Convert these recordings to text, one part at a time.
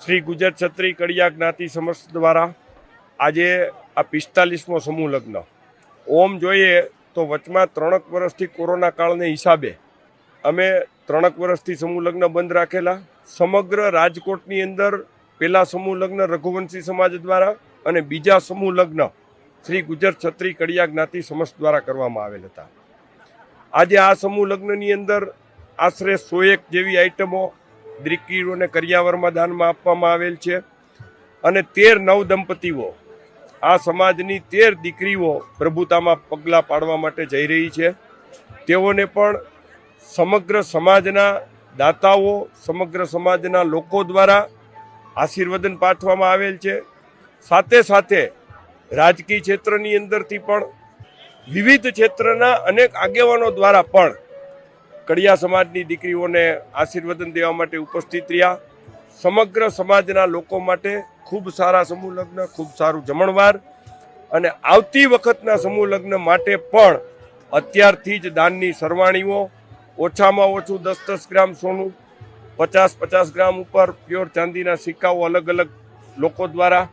શ્રી ગુજરાત છત્રી કડિયા જ્ઞાતિ સમસ્ત દ્વારા આજે આ પિસ્તાલીસમો સમૂહ લગ્ન. ઓમ જોઈએ તો વચમાં ત્રણક વર્ષથી કોરોના કાળને હિસાબે અમે ત્રણક વર્ષથી સમૂહ લગ્ન બંધ રાખેલા. સમગ્ર રાજકોટની અંદર પહેલા સમૂહ લગ્ન રઘુવંશી સમાજ દ્વારા અને બીજા સમૂહ લગ્ન શ્રી ગુજર છત્રી કડિયા જ્ઞાતિ સમસ્ત દ્વારા કરવામાં આવેલ હતા. આજે આ સમૂહ લગ્નની અંદર આશરે સો એક જેવી આઈટમો દીકરીઓને કરિયાવરમાં દાનમાં આપવામાં આવેલ છે. અને તેર નવ દંપતીઓ, આ સમાજની તેર દીકરીઓ પ્રભુતામાં પગલાં પાડવા માટે જઈ રહી છે. તેઓને પણ સમગ્ર સમાજના દાતાઓ, સમગ્ર સમાજના લોકો દ્વારા આશીર્વદન પાઠવવામાં આવેલ છે. સાથે સાથે રાજકીય ક્ષેત્રની અંદરથી પણ વિવિધ ક્ષેત્રના અનેક આગેવાનો દ્વારા પણ કડિયા સમાજની દીકરીઓને આશીર્વદન દેવા માટે ઉપસ્થિત રહ્યા. સમગ્ર સમાજના લોકો માટે ખૂબ સારા સમૂહ લગ્ન, ખૂબ સારું જમણવાર અને આવતી વખતના સમૂહ લગ્ન માટે પણ અત્યારથી જ દાનની સરવાણીઓ, ઓછામાં ઓછું દસ દસ ગ્રામ સોનું, પચાસ પચાસ ગ્રામ ઉપર પ્યોર ચાંદીના સિક્કાઓ અલગ અલગ લોકો દ્વારા.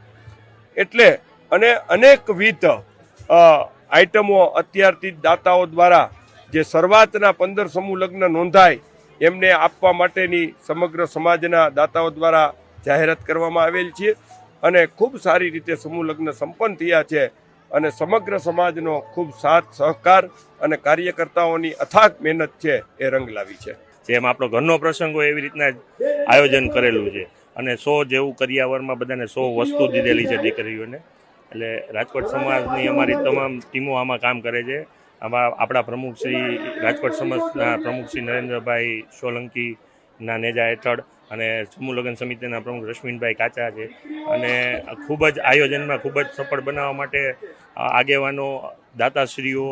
એટલે અને અનેકવિધ આઇટમો અત્યારથી દાતાઓ દ્વારા જે શરૂઆતના પંદર સમૂહ લગ્ન નોંધાય, એમને આપવા માટેની સમગ્ર સમાજના દાતાઓ દ્વારા જાહેરાત કરવામાં આવેલ છે અને ખૂબ સારી રીતે સમૂહ લગ્ન સંપન્ન થયા છે અને સમગ્ર સમાજનો ખૂબ સાથ, સહકાર અને કાર્યકર્તાઓની અથાગ મહેનત છે એ રંગ લાવી છે. જેમ આપણો ઘરનો પ્રસંગ હોય એવી રીતના આયોજન કરેલું છે. અને સો જેવું કરિયાવરમાં બધાને સો વસ્તુ દીધેલી છે દીકરીઓને. એટલે રાજકોટ સમાજની અમારી તમામ ટીમો આમાં કામ કરે છે. આમાં આપણા પ્રમુખ શ્રી રાજકોટ સમાજના પ્રમુખ શ્રી નરેન્દ્રભાઈ સોલંકીના નેજા હેઠળ અને સમૂહ લગ્ન સમિતિના પ્રમુખ રશ્મિનભાઈ કાચા છે. અને ખૂબ જ આયોજનમાં ખૂબ જ સફળ બનાવવા માટે આગેવાનો, દાતાશ્રીઓ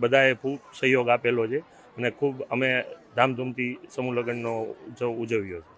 બધાએ ખૂબ સહયોગ આપેલો છે અને ખૂબ અમે ધામધૂમથી સમૂહ લગ્નનો ઉત્સવ ઉજવ્યો છે.